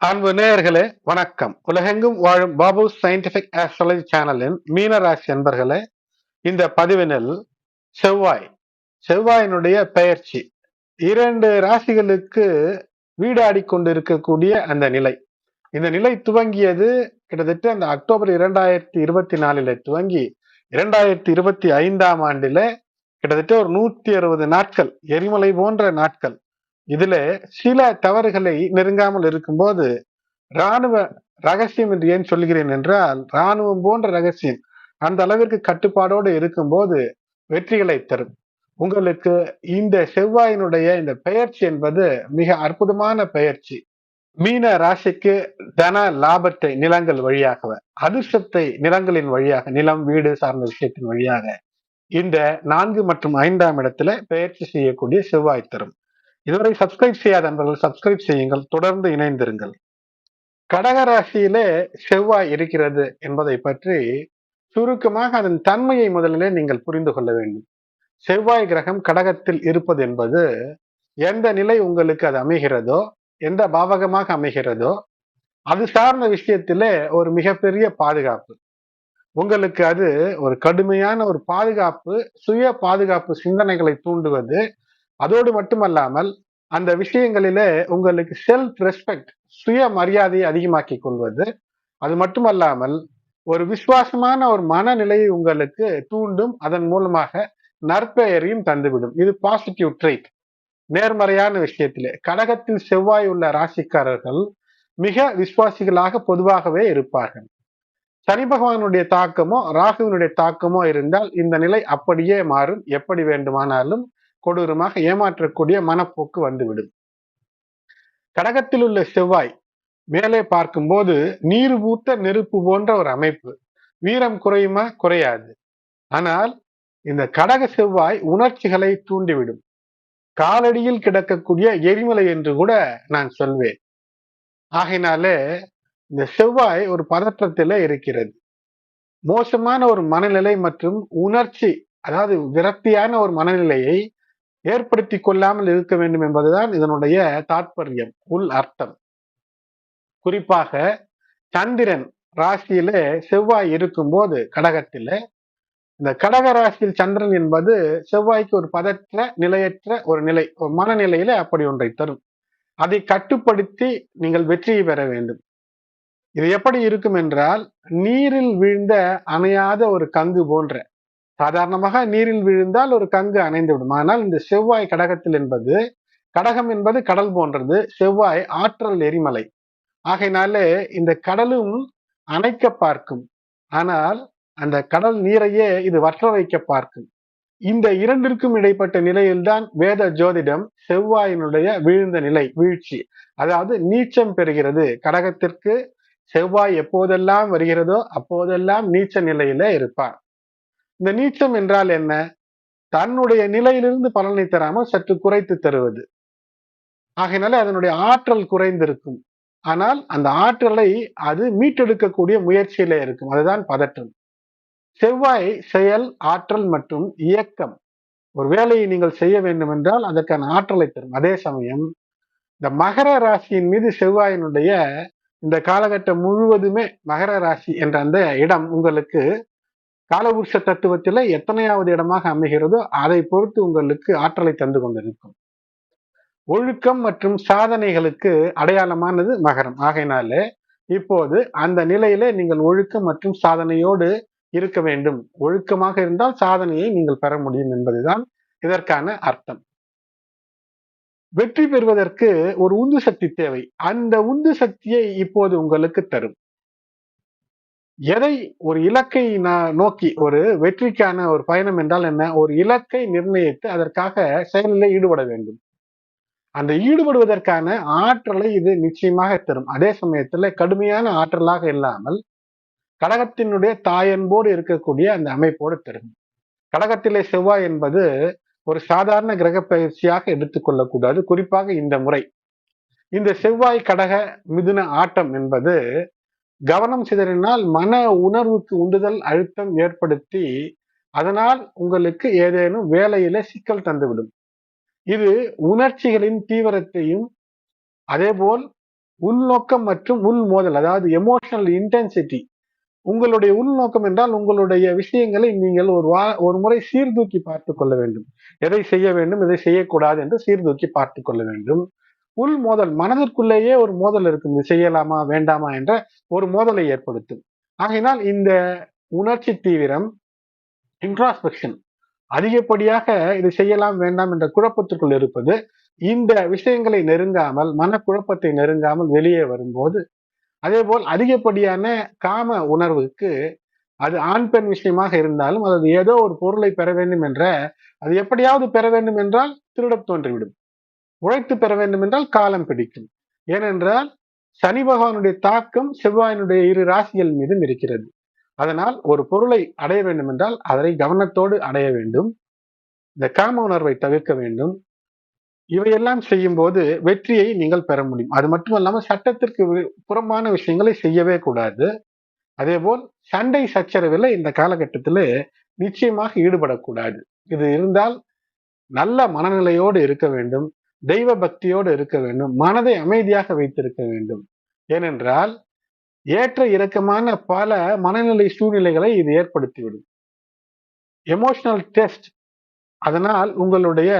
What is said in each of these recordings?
அன்பு நேயர்களே வணக்கம். உலகெங்கும் வாழும் பாபு சயின்டிபிக் ஆஸ்ட்ராலஜி சேனலின் மீனராசி அன்பர்களே இந்த பதிவினில் செவ்வாய் செவ்வாயினுடைய பெயர்ச்சி. இரண்டு ராசிகளுக்கு வீடாடி கொண்டிருக்கக்கூடிய அந்த நிலை. இந்த நிலை துவங்கியது கிட்டத்தட்ட அந்த அக்டோபர் இரண்டாயிரத்தி இருபத்தி நாலில துவங்கி இரண்டாயிரத்தி இருபத்தி ஐந்தாம் ஆண்டில கிட்டத்தட்ட ஒரு நூத்தி அறுபது நாட்கள் எரிமலை போன்ற நாட்கள். இதுல சில தவறுகளை நெருங்காமல் இருக்கும்போது இராணுவ ரகசியம் என்று ஏன் சொல்கிறேன் என்றால் இராணுவம் போன்ற ரகசியம் அந்த அளவிற்கு கட்டுப்பாடோடு இருக்கும்போது வெற்றிகளை தரும். உங்களுக்கு இந்த செவ்வாயினுடைய இந்த பெயர்ச்சி என்பது மிக அற்புதமான பெயர்ச்சி. மீன ராசிக்கு தன லாபத்தை நிலங்கள் வழியாக அதிர்ஷ்டத்தை நிலங்களின் வழியாக நிலம் வீடு சார்ந்த விஷயத்தின் வழியாக இந்த நான்கு மற்றும் ஐந்தாம் இடத்துல பெயர்ச்சி செய்யக்கூடிய செவ்வாய் தரும். இதுவரை சப்ஸ்கிரைப் செய்யாத நண்பர்கள் சப்ஸ்கிரைப் செய்யுங்கள். தொடர்ந்து இணைந்திருங்கள். கடகராசியிலே செவ்வாய் இருக்கிறது என்பதை பற்றி சுருக்கமாக அதன் தன்மையை முதலிலே நீங்கள் புரிந்து கொள்ள வேண்டும். செவ்வாய் கிரகம் கடகத்தில் இருப்பது என்பது எந்த நிலை உங்களுக்கு அது அமைகிறதோ எந்த பாவகமாக அமைகிறதோ அது சார்ந்த விஷயத்திலே ஒரு மிகப்பெரிய பாதுகாப்பு. உங்களுக்கு அது ஒரு கடுமையான ஒரு பாதுகாப்பு சுய பாதுகாப்பு சிந்தனைகளை தூண்டுவது அதோடு மட்டுமல்லாமல் அந்த விஷயங்களிலே உங்களுக்கு செல்ஃப் ரெஸ்பெக்ட் சுய மரியாதையை அதிகமாக்கி கொள்வது. அது மட்டுமல்லாமல் ஒரு விசுவாசமான ஒரு மனநிலையை உங்களுக்கு தூண்டும் அதன் மூலமாக நற்பெயரையும் தந்துவிடும். இது பாசிட்டிவ் ட்ரைட் நேர்மறையான விஷயத்திலே. கடகத்தில் செவ்வாய் உள்ள ராசிக்காரர்கள் மிக விசுவாசிகளாக பொதுவாகவே இருப்பார்கள். சனி பகவானுடைய தாக்கமோ ராகுவினுடைய தாக்கமோ இருந்தால் இந்த நிலை அப்படியே மாறும். எப்படி வேண்டுமானாலும் கொடூரமாக ஏமாற்றக்கூடிய மனப்போக்கு வந்துவிடும். கடகத்தில் உள்ள செவ்வாய் மேலே பார்க்கும்போது நீர் பூத்த நெருப்பு போன்ற ஒரு அமைப்பு. வீரம் குறையுமா? குறையாது. ஆனால் இந்த கடக செவ்வாய் உணர்ச்சிகளை தூண்டிவிடும். காலடியில் கிடக்கக்கூடிய எரிமலை என்று கூட நான் சொல்வேன். ஆகையினாலே இந்த செவ்வாய் ஒரு பதற்றத்தில் இருக்கிறது. மோசமான ஒரு மனநிலை மற்றும் உணர்ச்சி அதாவது விரக்தியான ஒரு மனநிலையை ஏற்படுத்தி கொள்ளாமல் இருக்க வேண்டும் என்பதுதான் இதனுடைய தாற்பயம் உள் அர்த்தம். குறிப்பாக சந்திரன் ராசியிலே செவ்வாய் இருக்கும்போது கடகத்தில் இந்த கடக ராசியில் சந்திரன் என்பது செவ்வாய்க்கு ஒரு பதற்ற நிலையற்ற ஒரு நிலை ஒரு மனநிலையில அப்படி ஒன்றை தரும். அதை கட்டுப்படுத்தி நீங்கள் வெற்றியை பெற வேண்டும். இது எப்படி இருக்கும் என்றால் நீரில் வீழ்ந்த அணையாத ஒரு கங்கு போன்ற சாதாரணமாக நீரில் விழுந்தால் ஒரு கங்கு அணைந்து விடும் ஆனால் இந்த செவ்வாய் கடகத்தில் என்பது கடகம் என்பது கடல் போன்றது. செவ்வாய் ஆற்றல் எரிமலை. ஆகையினாலே இந்த கடலும் அணைக்க பார்க்கும். ஆனால் அந்த கடல் நீரையே இது வற்ற வைக்க பார்க்கும். இந்த இரண்டிற்கும் இடைப்பட்ட நிலையில்தான் வேத ஜோதிடம் செவ்வாயினுடைய வீழ்ந்த நிலை வீழ்ச்சி. அதாவது நீச்சம் பெறுகிறது. கடகத்திற்கு செவ்வாய் எப்போதெல்லாம் வருகிறதோ அப்போதெல்லாம் நீச்ச நிலையில இருப்பார். இந்த நீச்சம் என்றால் என்ன? தன்னுடைய நிலையிலிருந்து பலனை தராமல் சற்று குறைத்து தருவது. ஆகையினால அதனுடைய ஆற்றல் குறைந்திருக்கும். ஆனால் அந்த ஆற்றலை அது மீட்டெடுக்கக்கூடிய முயற்சியில இருக்கும். அதுதான் பதற்றம். செவ்வாய் செயல் ஆற்றல் மற்றும் இயக்கம். ஒரு வேலையை நீங்கள் செய்ய வேண்டும் என்றால் அதற்கான ஆற்றலை தரும். அதே சமயம் இந்த மகர ராசியின் மீது செவ்வாயினுடைய இந்த காலகட்டம் முழுவதுமே மகர ராசி என்ற அந்த இடம் உங்களுக்கு காலபுருஷ தத்துவத்தில் எத்தனையாவது இடமாக அமைகிறதோ அதை பொறுத்து உங்களுக்கு ஆற்றலை தந்து கொண்டிருக்கும். ஒழுக்கம் மற்றும் சாதனைகளுக்கு அடையாளமானது மகரம். ஆகையினாலே இப்போது அந்த நிலையில நீங்கள் ஒழுக்கம் மற்றும் சாதனையோடு இருக்க வேண்டும். ஒழுக்கமாக இருந்தால் சாதனையை நீங்கள் பெற முடியும் என்பதுதான் இதற்கான அர்த்தம். வெற்றி பெறுவதற்கு ஒரு உந்து சக்தி தேவை. அந்த உந்து சக்தியை இப்போது உங்களுக்கு தரும். எதை ஒரு இலக்கை நோக்கி ஒரு வெற்றிக்கான ஒரு பயணம் என்றால் என்ன? ஒரு இலக்கை நிர்ணயித்து அதற்காக செயலில் ஈடுபட வேண்டும். அந்த ஈடுபடுவதற்கான ஆற்றலை இது நிச்சயமாக தரும். அதே சமயத்துல கடுமையான ஆற்றலாக இல்லாமல் கடகத்தினுடைய தாயன்போடு இருக்கக்கூடிய அந்த அமைப்போடு தரும். கடகத்திலே செவ்வாய் என்பது ஒரு சாதாரண கிரக பயிற்சியாக எடுத்துக்கொள்ளக்கூடாது குறிப்பாக இந்த முறை. இந்த செவ்வாய் கடக மிதுன ஆட்டம் என்பது கவனம் சிதறினால் மன உணர்வுக்கு உண்டுதல் அழுத்தம் ஏற்படுத்தி அதனால் உங்களுக்கு ஏதேனும் வேலையில சிக்கல் தந்துவிடும். இது உணர்ச்சிகளின் தீவிரத்தையும் அதேபோல் உள்நோக்கம் மற்றும் உள் மோதல் அதாவது எமோஷனல் இன்டென்சிட்டி உங்களுடைய உள்நோக்கம் என்றால் உங்களுடைய விஷயங்களை நீங்கள் ஒரு வா ஒரு முறை சீர்தூக்கி பார்த்து கொள்ள வேண்டும். எதை செய்ய வேண்டும் எதை செய்யக்கூடாது என்று சீர்தூக்கி பார்த்து கொள்ள வேண்டும். உள் மோதல் மனதிற்குள்ளேயே ஒரு மோதல் இருக்கும் இது செய்யலாமா வேண்டாமா என்ற ஒரு மோதலை ஏற்படுத்தும். ஆகையினால் இந்த உணர்ச்சி தீவிரம் இன்ட்ராஸ்பெக்ஷன் அதிகப்படியாக இது செய்யலாம் வேண்டாம் என்ற குழப்பத்திற்குள் இருப்பது இந்த விஷயங்களை நெருங்காமல் மனக்குழப்பத்தை நெருங்காமல் வெளியே வரும்போது அதே போல் அதிகப்படியான காம உணர்வுக்கு அது ஆண் பெண் விஷயமாக இருந்தாலும் அது ஏதோ ஒரு பொருளை பெற வேண்டும் என்ற அது எப்படியாவது பெற வேண்டும் என்றால் திருடத் தோன்றிவிடும். உழைத்து பெற வேண்டும் என்றால் காலம் பிடிக்கும். ஏனென்றால் சனி பகவானுடைய தாக்கம் செவ்வாயினுடைய இரு ராசிகள் மீதும் இருக்கிறது. அதனால் ஒரு பொருளை அடைய வேண்டும் என்றால் அதனை கவனத்தோடு அடைய வேண்டும். இந்த காம உணர்வை தவிர்க்க வேண்டும். இவையெல்லாம் செய்யும் போது வெற்றியை நீங்கள் பெற முடியும். அது மட்டுமல்லாம சட்டத்திற்கு புறம்பான விஷயங்களை செய்யவே கூடாது. அதே போல் சண்டை சச்சரவில் இந்த காலகட்டத்தில் நிச்சயமாக ஈடுபடக்கூடாது. இது இருந்தால் நல்ல மனநிலையோடு இருக்க வேண்டும். தெய்வ பக்தியோடு இருக்க வேண்டும் மனதை அமைதியாக வைத்திருக்க வேண்டும். ஏனென்றால் ஏற்ற இறக்கமான பல மனநிலை சூழ்நிலைகளை இது ஏற்படுத்திவிடும். எமோஷனல் டெஸ்ட் அதனால் உங்களுடைய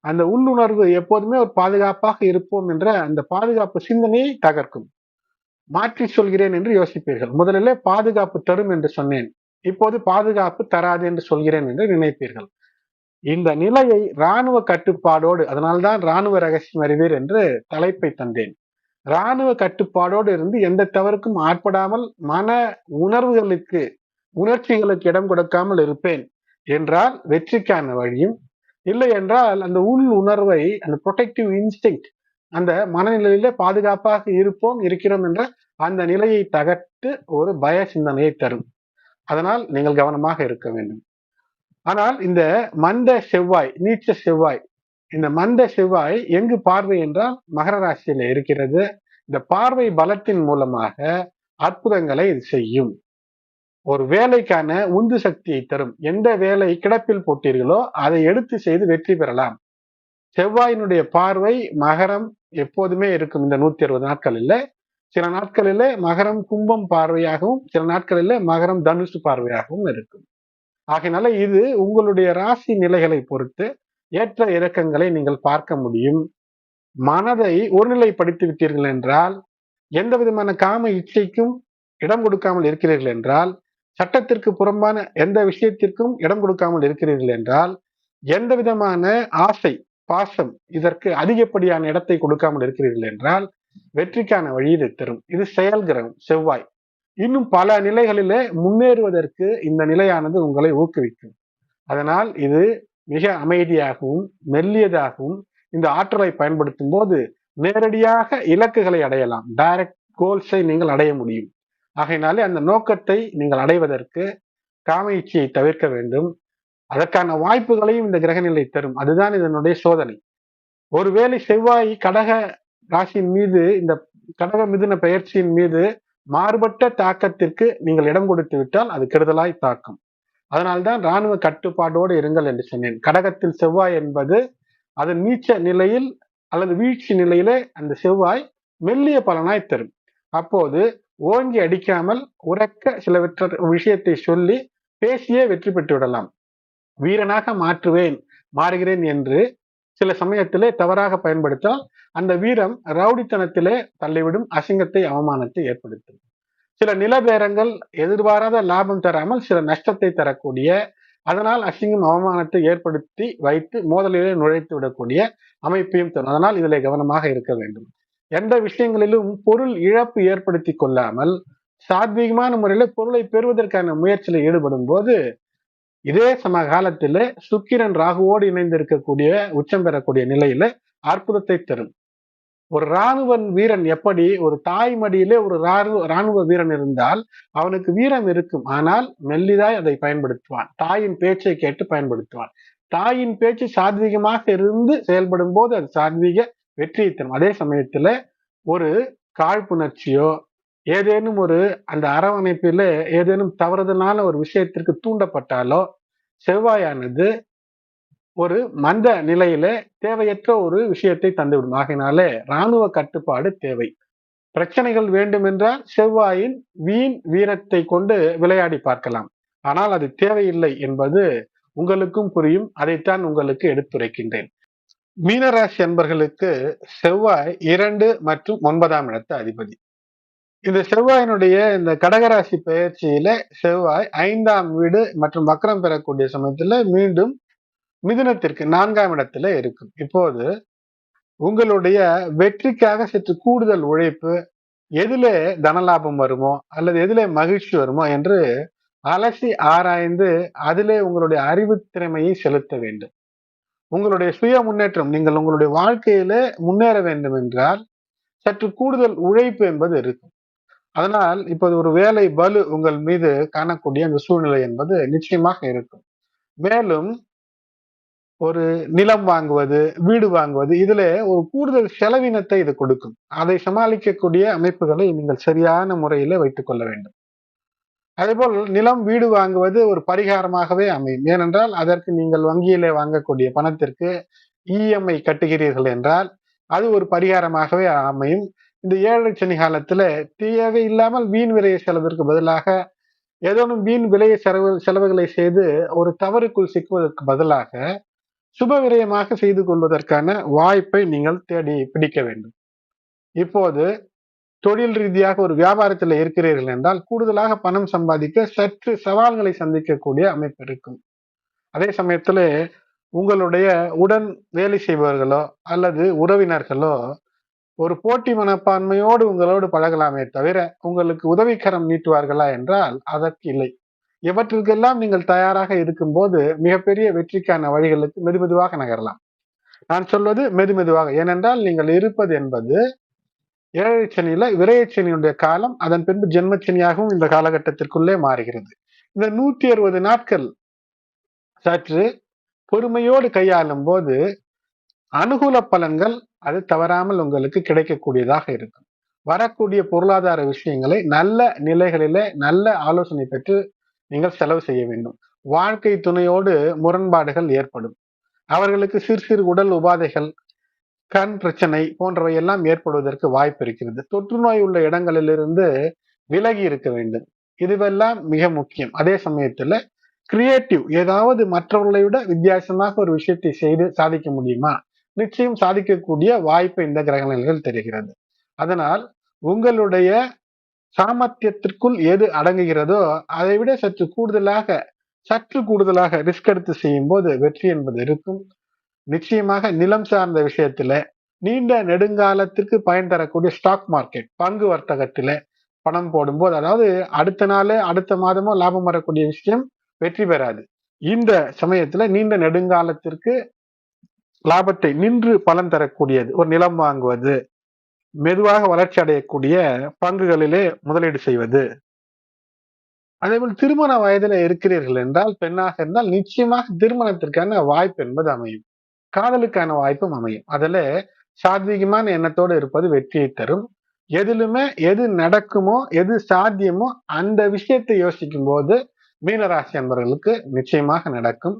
அந்த உள்ளுணர்வு எப்போதுமே ஒரு பாதுகாப்பாக இருப்போம் என்ற அந்த பாதுகாப்பு சிந்தனையை தகர்க்கும். மாற்றி சொல்கிறேன் என்று யோசிப்பீர்கள். முதலிலே பாதுகாப்பு தரும் என்று சொன்னேன். இப்போது பாதுகாப்பு தராது என்று சொல்கிறேன் என்று நினைப்பீர்கள். இந்த நிலையை இராணுவ கட்டுப்பாடோடு அதனால்தான் இராணுவ ரகசியம் அறிவீர் என்று தலைப்பை தந்தேன். இராணுவ கட்டுப்பாடோடு இருந்து எந்த தவறுக்கும் ஆட்படாமல் மன உணர்வுகளுக்கு உணர்ச்சிகளுக்கு இடம் கொடுக்காமல் இருப்பேன் என்றால் வெற்றிக்கான வழியும் இல்லை என்றால் அந்த உள் உணர்வை அந்த ப்ரொடெக்டிவ் இன்ஸ்டிங் அந்த மனநிலையில பாதுகாப்பாக இருப்போம் இருக்கிறோம் என்ற அந்த நிலையை தகர்த்து ஒரு பய சிந்தனையை தரும். அதனால் நீங்கள் கவனமாக இருக்க வேண்டும். ஆனால் இந்த மந்த செவ்வாய் நீச்ச செவ்வாய் இந்த மந்த செவ்வாய் எங்கு பார்வை என்றால் மகர ராசியில இருக்கிறது. இந்த பார்வை பலத்தின் மூலமாக அற்புதங்களை இது செய்யும். ஒரு வேலைக்கான உந்து சக்தியை தரும். எந்த வேலை கிடப்பில் போட்டீர்களோ அதை எடுத்து செய்து வெற்றி பெறலாம். செவ்வாயினுடைய பார்வை மகரம் எப்போதுமே இருக்கும் இந்த நூத்தி அறுபது நாட்களில். சில நாட்களில் மகரம் கும்பம் பார்வையாகவும் சில நாட்களில் மகரம் தனுஷ் பார்வையாகவும் இருக்கும். ஆகையினால இது உங்களுடைய ராசி நிலைகளை பொறுத்து ஏற்ற இறக்கங்களை நீங்கள் பார்க்க முடியும். மனதை ஒருநிலைப்படுத்தி விட்டீர்கள் என்றால் எந்த விதமான காம இச்சைக்கும் இடம் கொடுக்காமல் இருக்கிறீர்கள் என்றால் சட்டத்திற்கு புறம்பான எந்த விஷயத்திற்கும் இடம் கொடுக்காமல் இருக்கிறீர்கள் என்றால் எந்த விதமான ஆசை பாசம் இதற்கு அதிகப்படியான இடத்தை கொடுக்காமல் இருக்கிறீர்கள் என்றால் வெற்றிக்கான வழியை தரும். இது செயல்கிரகம் செவ்வாய். இன்னும் பல நிலைகளிலே முன்னேறுவதற்கு இந்த நிலையானது உங்களை ஊக்குவிக்கும். அதனால் இது மிக அமைதியாகவும் மெல்லியதாகவும் இந்த ஆற்றலை பயன்படுத்தும் போது நேரடியாக இலக்குகளை அடையலாம். டைரக்ட் கோல்ஸை நீங்கள் அடைய முடியும். ஆகையினாலே அந்த நோக்கத்தை நீங்கள் அடைவதற்கு காம தவிர்க்க வேண்டும். அதற்கான வாய்ப்புகளையும் இந்த கிரகநிலை தரும். அதுதான் இதனுடைய சோதனை. ஒருவேளை செவ்வாய் கடக ராசியின் மீது இந்த கடக மிதுன பெயர்ச்சியின் மீது மாறுபட்ட தாக்கத்திற்கு நீங்கள் இடம் கொடுத்து விட்டால் அது கெடுதலாய் தாக்கும். அதனால்தான் இராணுவ கட்டுப்பாடோடு இருங்கள் என்று சொன்னேன். கடகத்தில் செவ்வாய் என்பது அதன் நீச்ச நிலையில் அல்லது வீழ்ச்சி நிலையிலே அந்த செவ்வாய் மெல்லிய பலனாய் தரும். அப்போது ஓங்கி அடிக்காமல் உறக்க சில விஷயத்தை சொல்லி பேசியே வெற்றி பெற்று விடலாம் வீரனாக மாற்றுவேன் மாறுகிறேன் என்று சில சமயத்திலே தவறாக பயன்படுத்தால் அந்த வீரம் ரவுடித்தனத்திலே தள்ளிவிடும் அசிங்கத்தை அவமானத்தை ஏற்படுத்தும். சில நிலபேரங்கள் எதிர்பாராத லாபம் தராமல் சில நஷ்டத்தை தரக்கூடிய அதனால் அசிங்கம் அவமானத்தை ஏற்படுத்தி வைத்து மோதலிலே நுழைத்து விடக்கூடிய அமைப்பையும் தரும். அதனால் இதில் கவனமாக இருக்க வேண்டும். எந்த விஷயங்களிலும் பொருள் இழப்பு ஏற்படுத்தி கொள்ளாமல் சாத்வீகமான முறையில பொருளை பெறுவதற்கான முயற்சியில ஈடுபடும் போது இதே சம காலத்தில் சுக்கிரன் ராகுவோடு இணைந்து இருக்கக்கூடிய உச்சம் பெறக்கூடிய நிலையில அற்புதத்தை தரும். ஒரு இராணுவ வீரன் எப்படி ஒரு தாய் மடியிலே ஒரு ராணுவ இராணுவ வீரன் இருந்தால் அவனுக்கு வீரம் இருக்கும். ஆனால் மெல்லிதாய் அதை பயன்படுத்துவான். தாயின் பேச்சை கேட்டு பயன்படுத்துவான். தாயின் பேச்சு சாத்வீகமாக இருந்து செயல்படும் போது அது சாத்வீக வெற்றியை தரும். அதே சமயத்துல ஒரு காழ்ப்புணர்ச்சியோ ஏதேனும் ஒரு அந்த அரவணைப்பில் ஏதேனும் தவறுதலான ஒரு விஷயத்திற்கு தூண்டப்பட்டாலோ செவ்வாயானது ஒரு மந்த நிலையில தேவையற்ற ஒரு விஷயத்தை தந்துவிடும். ஆகினாலே இராணுவ கட்டுப்பாடு தேவை. பிரச்சனைகள் வேண்டுமென்றால் செவ்வாயின் வீண் வீரத்தை கொண்டு விளையாடி பார்க்கலாம். ஆனால் அது தேவையில்லை என்பது உங்களுக்கும் புரியும். அதைத்தான் உங்களுக்கு எடுத்துரைக்கின்றேன். மீனராசி அன்பர்களுக்கு செவ்வாய் இரண்டு மற்றும் ஒன்பதாம் இடத்து அதிபதி. இந்த செவ்வாயினுடைய இந்த கடகராசி பயிற்சியில செவ்வாய் ஐந்தாம் வீடு மற்றும் வக்கரம் பெறக்கூடிய சமயத்துல மீண்டும் மிதுனத்திற்கு நான்காம் இடத்துல இருக்கும். இப்போது உங்களுடைய வெற்றிக்காக சற்று கூடுதல் உழைப்பு எதிலே தனலாபம் வருமோ அல்லது எதிலே மகிழ்ச்சி வருமோ என்று அலசி ஆராய்ந்து அதிலே உங்களுடைய அறிவு திறமையை செலுத்த வேண்டும். உங்களுடைய சுய முன்னேற்றம் நீங்கள் உங்களுடைய வாழ்க்கையில முன்னேற வேண்டும் என்றால் சற்று கூடுதல் உழைப்பு என்பது இருக்கும். அதனால் இப்போது ஒரு வேலை பலு உங்கள் மீது காணக்கூடிய அந்த சூழ்நிலை என்பது நிச்சயமாக இருக்கும். மேலும் ஒரு நிலம் வாங்குவது வீடு வாங்குவது இதுல ஒரு கூடுதல் செலவினத்தை இது கொடுக்கும். அதை சமாளிக்கக்கூடிய அமைப்புகளை நீங்கள் சரியான முறையில வைத்துக் கொள்ள வேண்டும். அதேபோல் நிலம் வீடு வாங்குவது ஒரு பரிகாரமாகவே அமையும். ஏனென்றால் அதற்கு நீங்கள் வங்கியிலே வாங்கக்கூடிய பணத்திற்கு இஎம்ஐ கட்டுகிறீர்கள் என்றால் அது ஒரு பரிகாரமாகவே அமையும். இந்த ஏழு சனி காலத்துல தேவை இல்லாமல் வீண் விலையை செலவிற்கு பதிலாக ஏதோனும் வீண் விலையை செலவு செலவுகளை செய்து ஒரு தவறுக்குள் சிக்குவதற்கு பதிலாக சுப விரயமாக செய்து கொள்வதற்கான வாய்ப்பை நீங்கள் தேடி பிடிக்க வேண்டும். இப்போது தொழில் ரீதியாக ஒரு வியாபாரத்தில் இருக்கிறீர்கள் என்றால் கூடுதலாக பணம் சம்பாதிக்க சற்று சவால்களை சந்திக்கக்கூடிய அமைப்பு இருக்கும். அதே சமயத்தில் உங்களுடைய உடன் வேலை செய்பவர்களோ அல்லது உறவினர்களோ ஒரு போட்டி மனப்பான்மையோடு உங்களோடு பழகலாமே தவிர உங்களுக்கு உதவிக்கரம் நீட்டுவார்களா என்றால் அதற்கு இல்லை. இவற்றிற்கெல்லாம் நீங்கள் தயாராக இருக்கும்போது மிகப்பெரிய வெற்றிக்கான வழிகளுக்கு மெதுமெதுவாக நகரலாம். நான் சொல்வது மெதுமெதுவாக. ஏனென்றால் நீங்கள் இருப்பது என்பது ஏழரை சனியில விரையச்சனியுடைய காலம் அதன் பின்பு ஜென்மச்சனியாகவும் இந்த காலகட்டத்திற்குள்ளே மாறுகிறது. இந்த நூத்தி அறுபது நாட்கள் சற்று பொறுமையோடு கையாளும் போது அனுகூல பலன்கள் அது தவறாமல் உங்களுக்கு கிடைக்கக்கூடியதாக இருக்கும். வரக்கூடிய பொருளாதார விஷயங்களை நல்ல நிலைகளில நல்ல ஆலோசனை பெற்று நீங்கள் செலவு செய்ய வேண்டும். வாழ்க்கை துணையோடு முரண்பாடுகள் ஏற்படும். அவர்களுக்கு சிறு சிறு உடல் உபாதைகள் கண் பிரச்சனை போன்றவை எல்லாம் ஏற்படுவதற்கு வாய்ப்பு இருக்கிறது. தொற்று நோய் உள்ள இடங்களிலிருந்து விலகி இருக்க வேண்டும். இதுவெல்லாம் மிக முக்கியம். அதே சமயத்துல கிரியேட்டிவ் ஏதாவது மற்றவர்களை விட வித்தியாசமாக ஒரு விஷயத்தை செய்து சாதிக்க முடியுமா? நிச்சயம் சாதிக்கக்கூடிய வாய்ப்பு இந்த கிரக நிலைகள் தெரிகிறது. அதனால் உங்களுடைய சாமர்த்தியத்திற்குள் எது அடங்குகிறதோ அதை விட சற்று கூடுதலாக சற்று கூடுதலாக ரிஸ்க் எடுத்து செய்யும் போது வெற்றி என்பது இருக்கும். நிச்சயமாக நிலம் சார்ந்த விஷயத்துல நீண்ட நெடுங்காலத்திற்கு பயன் தரக்கூடிய ஸ்டாக் மார்க்கெட் பங்கு வர்த்தகத்தில பணம் போடும்போது அதாவது அடுத்த நாள் அடுத்த மாதமோ லாபம் வரக்கூடிய விஷயம் வெற்றி பெறாது. இந்த சமயத்துல நீண்ட நெடுங்காலத்திற்கு லாபத்தை நின்று பலன் தரக்கூடியது ஒரு நிலம் வாங்குவது மெதுவாக வளர்ச்சி அடையக்கூடிய பங்குகளிலே முதலீடு செய்வது. அதேபோல் திருமண வயதில் இருக்கிறீர்கள் என்றால் பெண்ணாக இருந்தால் நிச்சயமாக திருமணத்திற்கான வாய்ப்பு என்பது அமையும். காதலுக்கான வாய்ப்பும் அமையும். அதுல சாத்வீகமான எண்ணத்தோடு இருப்பது வெற்றியை தரும். எதிலுமே எது நடக்குமோ எது சாத்தியமோ அந்த விஷயத்தை யோசிக்கும் போது மீனராசி அன்பர்களுக்கு நிச்சயமாக நடக்கும்.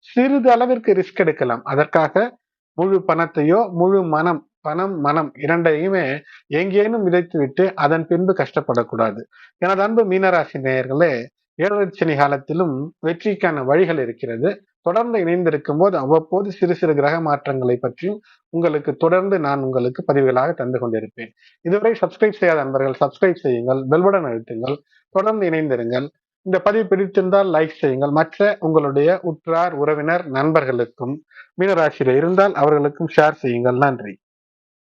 சிறிது அளவிற்கு ரிஸ்க் எடுக்கலாம். அதற்காக முழு பணத்தையோ முழு மனம் பணம் மனம் இரண்டையுமே எங்கேனும் விதைத்து விட்டு அதன் பின்பு கஷ்டப்படக்கூடாது. எனது அன்பு மீனராசி நேயர்களே ஏழரை காலத்திலும் வெற்றிக்கான வழிகள் இருக்கிறது. தொடர்ந்து இணைந்திருக்கும் போது அவ்வப்போது சிறு சிறு கிரக மாற்றங்களை பற்றியும் உங்களுக்கு தொடர்ந்து நான் உங்களுக்கு பதிவுகளாக தந்து கொண்டிருப்பேன். இதுவரை சப்ஸ்கிரைப் செய்யாத நண்பர்கள் சப்ஸ்கிரைப் செய்யுங்கள் பெல்படன் அழுத்துங்கள் தொடர்ந்து இணைந்திருங்கள். இந்த பதிவு பிடித்திருந்தால் லைக் செய்யுங்கள். மற்ற உங்களுடைய உற்றார் உறவினர் நண்பர்களுக்கும் மீனராசியில இருந்தால் அவர்களுக்கும் ஷேர் செய்யுங்கள். நன்றி.